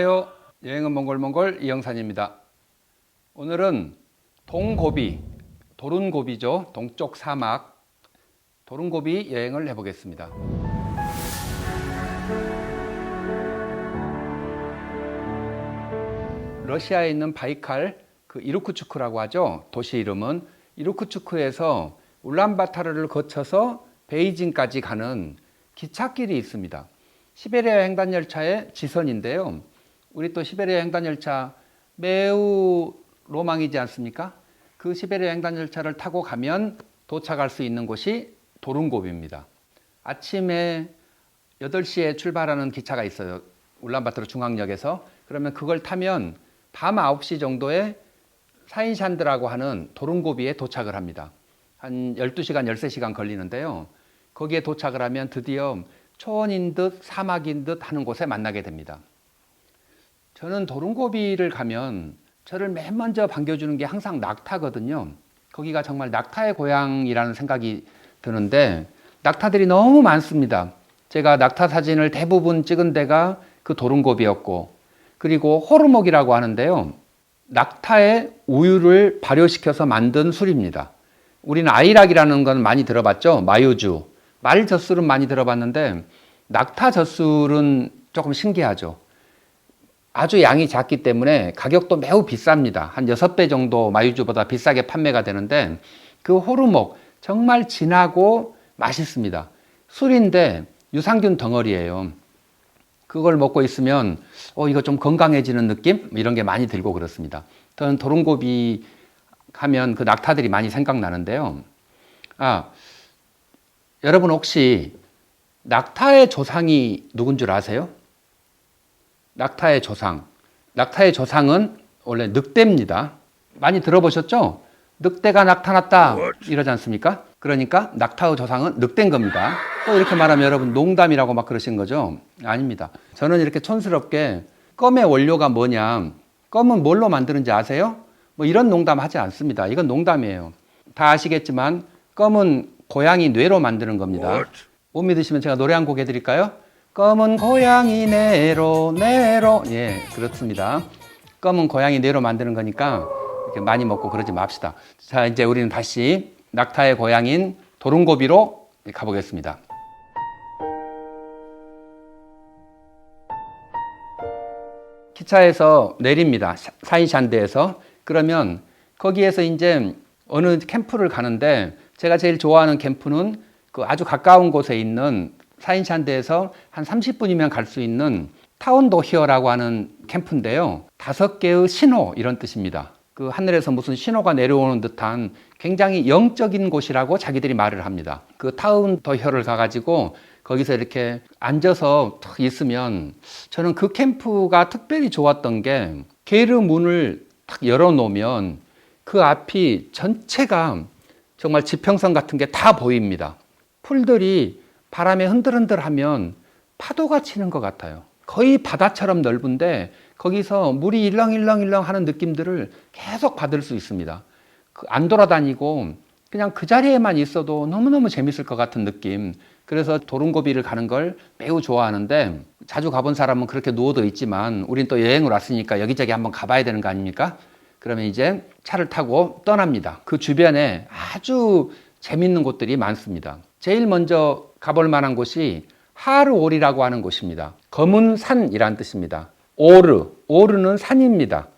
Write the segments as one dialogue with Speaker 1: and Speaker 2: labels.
Speaker 1: 안녕하세요. 여행은 몽골몽골 이영산입니다. 오늘은 동고비, 도른고비죠. 동쪽 사막 도른고비 여행을 해보겠습니다. 러시아에 있는 바이칼 그 이루크츠크라고 하죠. 도시 이름은 이루크츠크에서 울란바타르를 거쳐서 베이징까지 가는 기찻길이 있습니다. 시베리아 횡단 열차의 지선인데요. 우리 또 시베리아 횡단 열차 매우 로망이지 않습니까? 그 시베리아 횡단 열차를 타고 가면 도착할 수 있는 곳이 도른고비입니다. 아침에 8시에 출발하는 기차가 있어요. 울란바토르 중앙역에서. 그러면 그걸 타면 밤 9시 정도에 사인샨드라고 하는 도른고비에 도착을 합니다. 한 12시간, 13시간 걸리는데요. 거기에 도착을 하면 드디어 초원인 듯 사막인 듯 하는 곳에 만나게 됩니다. 저는 도른고비를 가면 저를 맨 먼저 반겨주는 게 항상 낙타거든요. 거기가 정말 낙타의 고향이라는 생각이 드는데 낙타들이 너무 많습니다. 제가 낙타 사진을 대부분 찍은 데가 그 도른고비였고 그리고 호르목이라고 하는데요. 낙타의 우유를 발효시켜서 만든 술입니다. 우리는 아이락이라는 건 많이 들어봤죠. 마요주. 말 젖술은 많이 들어봤는데 낙타 젖술은 조금 신기하죠. 아주 양이 작기 때문에 가격도 매우 비쌉니다. 한 6배 정도 마유주보다 비싸게 판매가 되는데 그 호르목 정말 진하고 맛있습니다. 술인데 유산균 덩어리예요. 그걸 먹고 있으면 어 이거 좀 건강해지는 느낌 이런 게 많이 들고 그렇습니다. 저는 도른고비 하면 그 낙타들이 많이 생각나는데요. 아 여러분 혹시 낙타의 조상이 누군 줄 아세요? 낙타의 조상. 낙타의 조상은 원래 늑대입니다. 많이 들어보셨죠? 늑대가 나타났다 이러지 않습니까? 그러니까 낙타의 조상은 늑대인 겁니다. 또 이렇게 말하면 여러분 농담이라고 막 그러신 거죠? 아닙니다. 저는 이렇게 촌스럽게 껌의 원료가 뭐냐? 껌은 뭘로 만드는지 아세요? 뭐 이런 농담 하지 않습니다. 이건 농담이에요. 다 아시겠지만 껌은 고양이 뇌로 만드는 겁니다. 못 믿으시면 제가 노래 한 곡 해드릴까요? 검은 고양이 뇌로 뇌로 예 그렇습니다. 검은 고양이 뇌로 만드는 거니까 이렇게 많이 먹고 그러지 맙시다. 자 이제 우리는 다시 낙타의 고향인 도른고비로 가보겠습니다. 기차에서 내립니다. 사인샨드에서 그러면 거기에서 이제 어느 캠프를 가는데 제가 제일 좋아하는 캠프는 그 아주 가까운 곳에 있는 사인샨드에서 한 30분이면 갈 수 있는 타운도 히어라고 하는 캠프인데요. 다섯 개의 신호 이런 뜻입니다. 그 하늘에서 무슨 신호가 내려오는 듯한 굉장히 영적인 곳이라고 자기들이 말을 합니다. 그 타운도히어를 가가지고 거기서 이렇게 앉아서 탁 있으면 저는 그 캠프가 특별히 좋았던 게 게르 문을 탁 열어놓으면 그 앞이 전체가 정말 지평선 같은 게 다 보입니다. 풀들이 바람에 흔들흔들하면 파도가 치는 것 같아요. 거의 바다처럼 넓은데 거기서 물이 일렁일렁일렁 하는 느낌들을 계속 받을 수 있습니다. 그안 돌아다니고 그냥 그 자리에만 있어도 너무너무 재밌을 것 같은 느낌. 그래서 도른고비를 가는 걸 매우 좋아하는데 자주 가본 사람은 그렇게 누워도 있지만 우린 또 여행을 왔으니까 여기저기 한번 가봐야 되는 거 아닙니까? 그러면 이제 차를 타고 떠납니다. 그 주변에 아주 재밌는 곳들이 많습니다. 제일 먼저 가볼 만한 곳이 하르올이라고 하는 곳입니다. 검은 산이란 뜻입니다. 오르, 오르는 산입니다.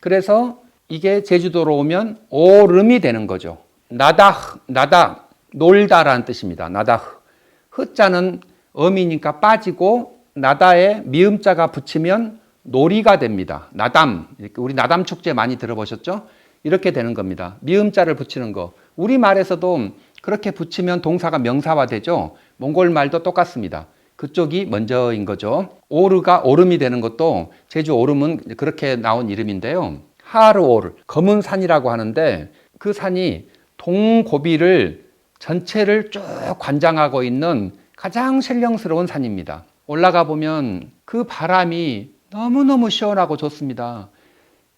Speaker 1: 그래서 이게 제주도로 오면 오름이 되는 거죠. 나다, 나다, 놀다라는 뜻입니다. 나다. 흐자는 어미니까 빠지고 나다에 미음자가 붙이면 놀이가 됩니다. 나담. 우리 나담 축제 많이 들어보셨죠? 이렇게 되는 겁니다. 미음자를 붙이는 거. 우리 말에서도 그렇게 붙이면 동사가 명사화 되죠. 몽골 말도 똑같습니다. 그쪽이 먼저인 거죠. 오르가 오름이 되는 것도 제주 오름은 그렇게 나온 이름인데요. 하르오르, 검은 산이라고 하는데 그 산이 동고비를 전체를 쭉 관장하고 있는 가장 신령스러운 산입니다. 올라가 보면 그 바람이 너무너무 시원하고 좋습니다.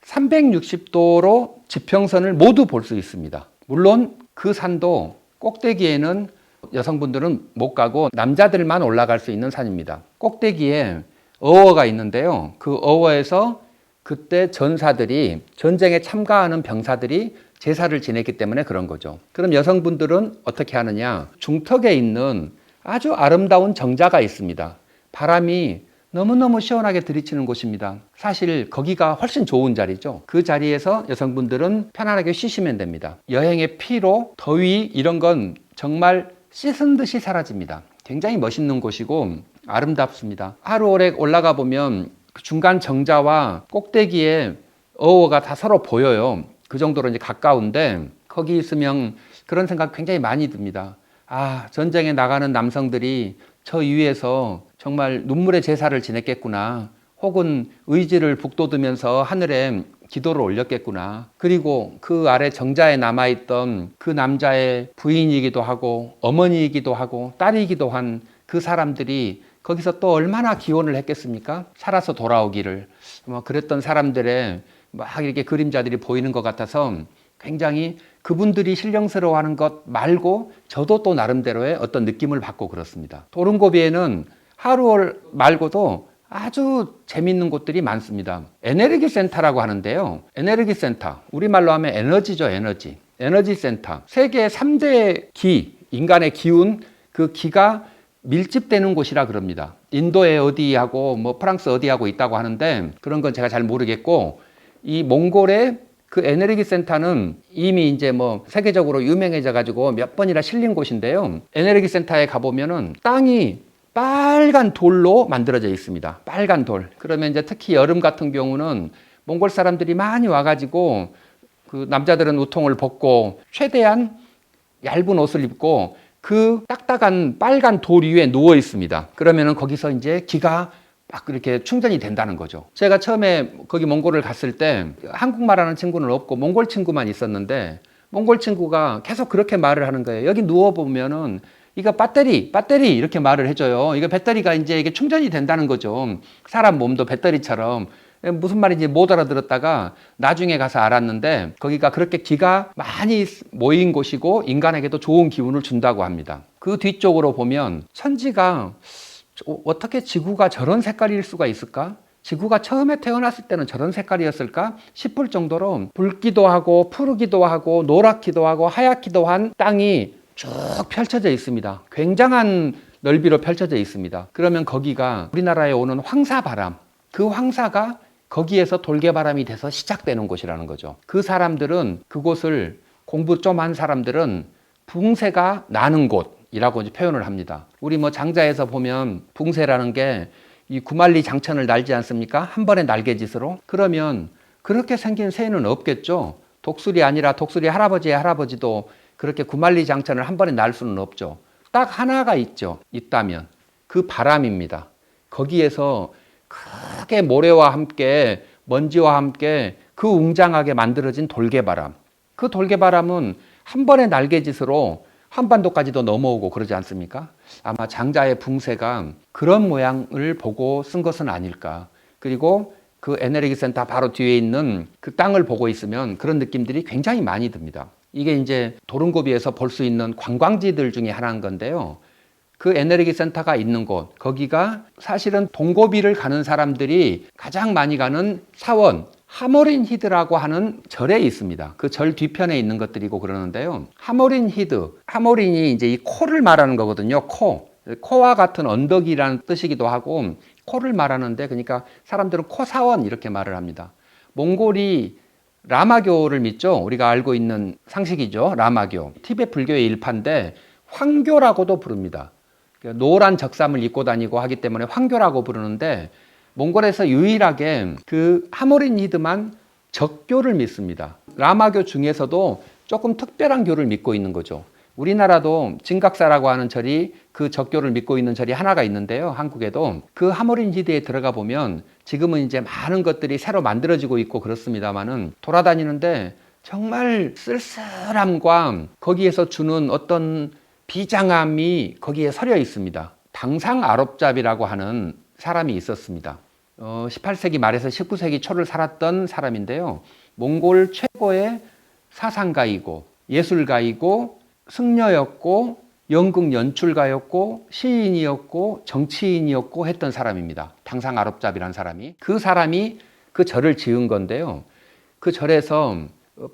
Speaker 1: 360도로 지평선을 모두 볼 수 있습니다. 물론 그 산도 꼭대기에는 여성분들은 못 가고 남자들만 올라갈 수 있는 산입니다. 꼭대기에 어워가 있는데요. 그 어워에서 그때 전사들이 전쟁에 참가하는 병사들이 제사를 지냈기 때문에 그런 거죠. 그럼 여성분들은 어떻게 하느냐? 중턱에 있는 아주 아름다운 정자가 있습니다. 바람이 너무너무 시원하게 들이치는 곳입니다. 사실 거기가 훨씬 좋은 자리죠. 그 자리에서 여성분들은 편안하게 쉬시면 됩니다. 여행의 피로, 더위 이런 건 정말 씻은 듯이 사라집니다. 굉장히 멋있는 곳이고 아름답습니다. 하루 오래 올라가 보면 그 중간 정자와 꼭대기에 어워가 다 서로 보여요. 그 정도로 이제 가까운데 거기 있으면 그런 생각 굉장히 많이 듭니다. 아, 전쟁에 나가는 남성들이 저 위에서 정말 눈물의 제사를 지냈겠구나. 혹은 의지를 북돋으면서 하늘에 기도를 올렸겠구나. 그리고 그 아래 정자에 남아있던 그 남자의 부인이기도 하고 어머니이기도 하고 딸이기도 한 그 사람들이 거기서 또 얼마나 기원을 했겠습니까? 살아서 돌아오기를. 뭐 그랬던 사람들의 막 이렇게 그림자들이 보이는 것 같아서 굉장히 그분들이 신령스러워하는 것 말고 저도 또 나름대로의 어떤 느낌을 받고 그렇습니다. 도른고비에는 하루월 말고도 아주 재밌는 곳들이 많습니다. 에너지 센터라고 하는데요. 에너지 센터. 우리말로 하면 에너지죠, 에너지. 에너지 센터. 세계 3대 기, 인간의 기운, 그 기가 밀집되는 곳이라 그럽니다. 인도에 어디하고 뭐 프랑스 어디하고 있다고 하는데 그런 건 제가 잘 모르겠고 이 몽골의 그 에너지 센터는 이미 이제 뭐 세계적으로 유명해져 가지고 몇 번이나 실린 곳인데요. 에너지 센터에 가보면은 땅이 빨간 돌로 만들어져 있습니다. 빨간 돌. 그러면 이제 특히 여름 같은 경우는 몽골 사람들이 많이 와가지고 그 남자들은 우통을 벗고 최대한 얇은 옷을 입고 그 딱딱한 빨간 돌 위에 누워 있습니다. 그러면은 거기서 이제 기가 막 이렇게 충전이 된다는 거죠. 제가 처음에 거기 몽골을 갔을 때 한국말 하는 친구는 없고 몽골 친구만 있었는데 몽골 친구가 계속 그렇게 말을 하는 거예요. 여기 누워 보면은 이거 배터리, 배터리 이렇게 말을 해줘요. 이거 배터리가 이제 이게 충전이 된다는 거죠. 사람 몸도 배터리처럼 무슨 말인지 못 알아들었다가 나중에 가서 알았는데 거기가 그렇게 기가 많이 모인 곳이고 인간에게도 좋은 기운을 준다고 합니다. 그 뒤쪽으로 보면 천지가 어떻게 지구가 저런 색깔일 수가 있을까? 지구가 처음에 태어났을 때는 저런 색깔이었을까 싶을 정도로 붉기도 하고 푸르기도 하고 노랗기도 하고 하얗기도 한 땅이 쭉 펼쳐져 있습니다. 굉장한 넓이로 펼쳐져 있습니다. 그러면 거기가 우리나라에 오는 황사바람, 그 황사가 거기에서 돌개바람이 돼서 시작되는 곳이라는 거죠. 그 사람들은 그곳을 공부 좀 한 사람들은 붕세가 나는 곳 이라고 표현을 합니다. 우리 뭐 장자에서 보면 붕세라는 게 이 구만리 장천을 날지 않습니까? 한 번의 날개짓으로. 그러면 그렇게 생긴 새는 없겠죠. 독수리 아니라 독수리 할아버지의 할아버지도 그렇게 구만리 장천을 한 번에 날 수는 없죠. 딱 하나가 있죠. 있다면 그 바람입니다. 거기에서 크게 모래와 함께 먼지와 함께 그 웅장하게 만들어진 돌개바람. 그 돌개바람은 한 번의 날개짓으로 한반도까지도 넘어오고 그러지 않습니까? 아마 장자의 붕세가 그런 모양을 보고 쓴 것은 아닐까. 그리고 그 에너지 센터 바로 뒤에 있는 그 땅을 보고 있으면 그런 느낌들이 굉장히 많이 듭니다. 이게 이제 도른고비에서 볼 수 있는 관광지들 중에 하나인 건데요. 그 에너지 센터가 있는 곳, 거기가 사실은 동고비를 가는 사람들이 가장 많이 가는 사원, 하모린 히드라고 하는 절에 있습니다. 그 절 뒤편에 있는 것들이고 그러는데요. 하모린 히드, 하모린이 이제 이 코를 말하는 거거든요. 코. 코와 같은 언덕이라는 뜻이기도 하고 코를 말하는데 그러니까 사람들은 코사원 이렇게 말을 합니다. 몽골이 라마교를 믿죠. 우리가 알고 있는 상식이죠. 라마교. 티베트 불교의 일파인데 황교라고도 부릅니다. 노란 적삼을 입고 다니고 하기 때문에 황교라고 부르는데 몽골에서 유일하게 그 하모린 히드만 적교를 믿습니다. 라마교 중에서도 조금 특별한 교를 믿고 있는 거죠. 우리나라도 진각사라고 하는 절이 그 적교를 믿고 있는 절이 하나가 있는데요. 한국에도 그 하모린 히드에 들어가 보면 지금은 이제 많은 것들이 새로 만들어지고 있고 그렇습니다만은 돌아다니는데 정말 쓸쓸함과 거기에서 주는 어떤 비장함이 거기에 서려 있습니다. 당상 아롭잡이라고 하는 사람이 있었습니다. 어, 18세기 말에서 19세기 초를 살았던 사람인데요. 몽골 최고의 사상가이고 예술가이고 승려였고 연극 연출가였고 시인이었고 정치인이었고 했던 사람입니다. 당상 아롭잡이라는 사람이 그 사람이 그 절을 지은 건데요. 그 절에서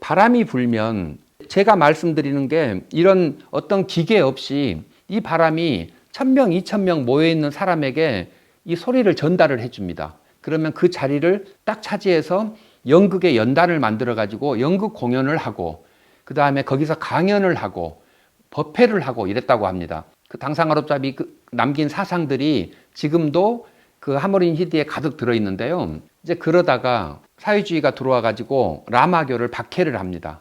Speaker 1: 바람이 불면 제가 말씀드리는 게 이런 어떤 기계 없이 이 바람이 천 명, 이천 명 모여 있는 사람에게 이 소리를 전달을 해줍니다. 그러면 그 자리를 딱 차지해서 연극의 연단을 만들어 가지고 연극 공연을 하고 그 다음에 거기서 강연을 하고 법회를 하고 이랬다고 합니다. 그 당상아롭잡이 그 남긴 사상들이 지금도 그 하모린 히디에 가득 들어 있는데요. 이제 그러다가 사회주의가 들어와 가지고 라마교를 박해를 합니다.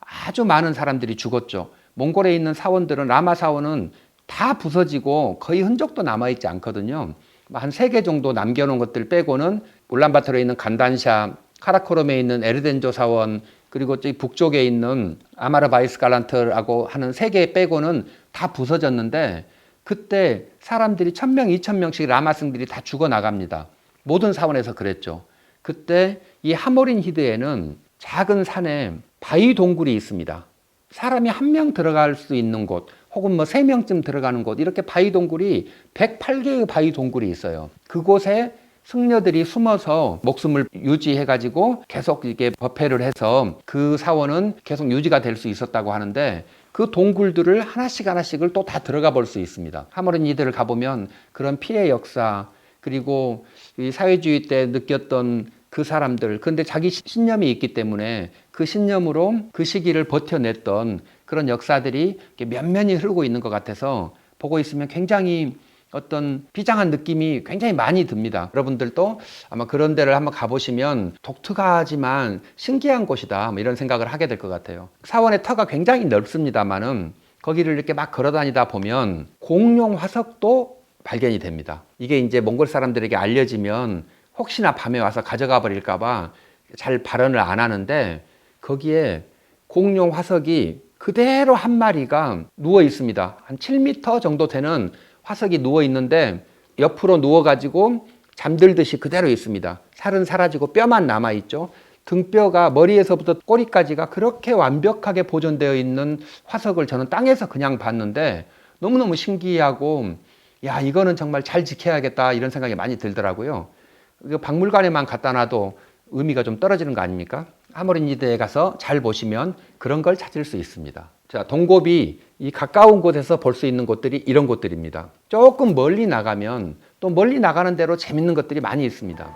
Speaker 1: 아주 많은 사람들이 죽었죠. 몽골에 있는 사원들은 라마 사원은 다 부서지고 거의 흔적도 남아 있지 않거든요. 한 세 개 정도 남겨놓은 것들 빼고는 울란바토르에 있는 간단샤, 카라코롬에 있는 에르덴조 사원, 그리고 저기 북쪽에 있는 아마르 바이스 갈란트라고 하는 세 개 빼고는 다 부서졌는데 그때 사람들이 천 명, 이천 명씩 라마승들이 다 죽어 나갑니다. 모든 사원에서 그랬죠. 그때 이 하모린 히드에는 작은 산에 바위 동굴이 있습니다. 사람이 한 명 들어갈 수 있는 곳, 혹은 뭐 세 명쯤 들어가는 곳, 이렇게 바위 동굴이 108개의 바위 동굴이 있어요. 그곳에 승려들이 숨어서 목숨을 유지해 가지고 계속 이게 법회를 해서 그 사원은 계속 유지가 될 수 있었다고 하는데 그 동굴들을 하나씩 하나씩을 또 다 들어가 볼 수 있습니다. 하모린 이들을 가보면 그런 피해 역사, 그리고 이 사회주의 때 느꼈던 그 사람들, 근데 자기 신념이 있기 때문에 그 신념으로 그 시기를 버텨냈던 그런 역사들이 면면이 흐르고 있는 것 같아서 보고 있으면 굉장히 어떤 비장한 느낌이 굉장히 많이 듭니다. 여러분들도 아마 그런 데를 한번 가보시면 독특하지만 신기한 곳이다. 뭐 이런 생각을 하게 될 것 같아요. 사원의 터가 굉장히 넓습니다만은 거기를 이렇게 막 걸어 다니다 보면 공룡 화석도 발견이 됩니다. 이게 이제 몽골 사람들에게 알려지면 혹시나 밤에 와서 가져가 버릴까봐 잘 발언을 안 하는데 거기에 공룡 화석이 그대로 한 마리가 누워 있습니다. 한 7m 정도 되는 화석이 누워 있는데 옆으로 누워 가지고 잠들듯이 그대로 있습니다. 살은 사라지고 뼈만 남아 있죠. 등뼈가 머리에서부터 꼬리까지가 그렇게 완벽하게 보존되어 있는 화석을 저는 땅에서 그냥 봤는데 너무너무 신기하고 야 이거는 정말 잘 지켜야겠다 이런 생각이 많이 들더라고요. 그 박물관에만 갖다 놔도 의미가 좀 떨어지는 거 아닙니까? 하모린이드에 가서 잘 보시면 그런 걸 찾을 수 있습니다. 자, 동고비 이 가까운 곳에서 볼 수 있는 곳들이 이런 곳들입니다. 조금 멀리 나가면 또 멀리 나가는 대로 재밌는 것들이 많이 있습니다.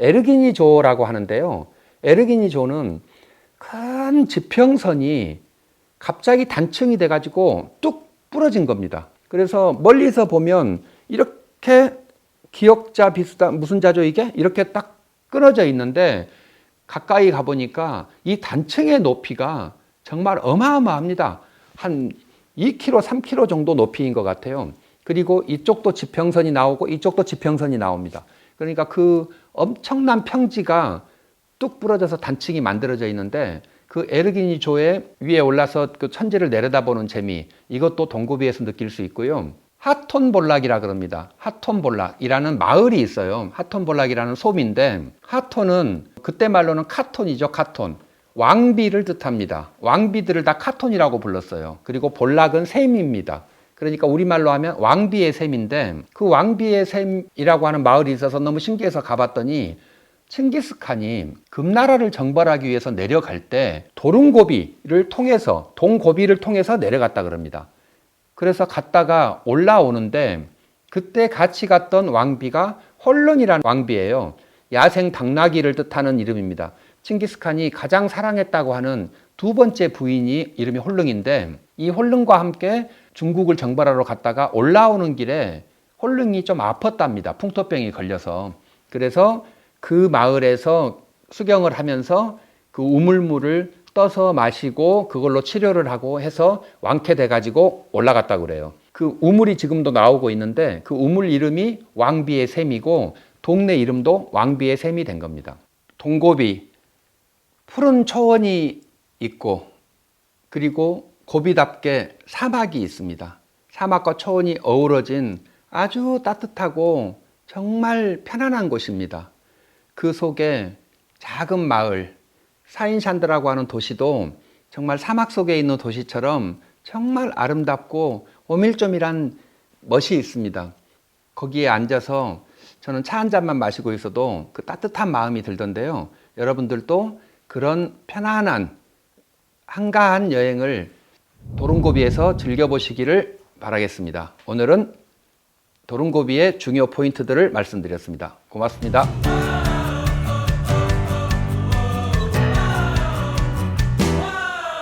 Speaker 1: 에르기니조라고 하는데요. 에르기니조는 큰 지평선이 갑자기 단층이 돼가지고 뚝 부러진 겁니다. 그래서 멀리서 보면 이렇게 기역자 비슷한 무슨 자죠 이게 이렇게 딱 끊어져 있는데 가까이 가보니까 이 단층의 높이가 정말 어마어마합니다. 한 2km, 3km 정도 높이인 것 같아요. 그리고 이쪽도 지평선이 나오고 이쪽도 지평선이 나옵니다. 그러니까 그 엄청난 평지가 뚝 부러져서 단층이 만들어져 있는데 그 에르기니 조의 위에 올라서 그 천지를 내려다보는 재미 이것도 동고비에서 느낄 수 있고요. 하톤볼락이라 그럽니다. 하톤볼락이라는 마을이 있어요. 하톤볼락이라는 솜인데 하톤은 그때 말로는 카톤이죠. 카톤. 왕비를 뜻합니다. 왕비들을 다 카톤이라고 불렀어요. 그리고 볼락은 샘입니다. 그러니까 우리말로 하면 왕비의 샘인데 그 왕비의 샘이라고 하는 마을이 있어서 너무 신기해서 가봤더니 칭기스칸이 금나라를 정벌하기 위해서 내려갈 때 도릉고비를 통해서 동고비를 통해서 내려갔다 그럽니다. 그래서 갔다가 올라오는데 그때 같이 갔던 왕비가 홀른이라는 왕비예요. 야생 당나귀를 뜻하는 이름입니다. 칭기스칸이 가장 사랑했다고 하는 두 번째 부인이 이름이 홀릉인데 이 홀릉과 함께 중국을 정벌하러 갔다가 올라오는 길에 홀릉이 좀 아팠답니다. 풍토병이 걸려서. 그래서 그 마을에서 수경을 하면서 그 우물물을 떠서 마시고 그걸로 치료를 하고 해서 완쾌돼 가지고 올라갔다 그래요. 그 우물이 지금도 나오고 있는데 그 우물 이름이 왕비의 샘이고 동네 이름도 왕비의 샘이 된 겁니다. 동고비 푸른 초원이 있고 그리고 고비답게 사막이 있습니다. 사막과 초원이 어우러진 아주 따뜻하고 정말 편안한 곳입니다. 그 속에 작은 마을, 사인샨드라고 하는 도시도 정말 사막 속에 있는 도시처럼 정말 아름답고 오밀조밀한 멋이 있습니다. 거기에 앉아서 저는 차 한 잔만 마시고 있어도 그 따뜻한 마음이 들던데요. 여러분들도 그런 편안한 한가한 여행을 도롱고비에서 즐겨보시기를 바라겠습니다. 오늘은 도롱고비의 중요 포인트들을 말씀드렸습니다. 고맙습니다.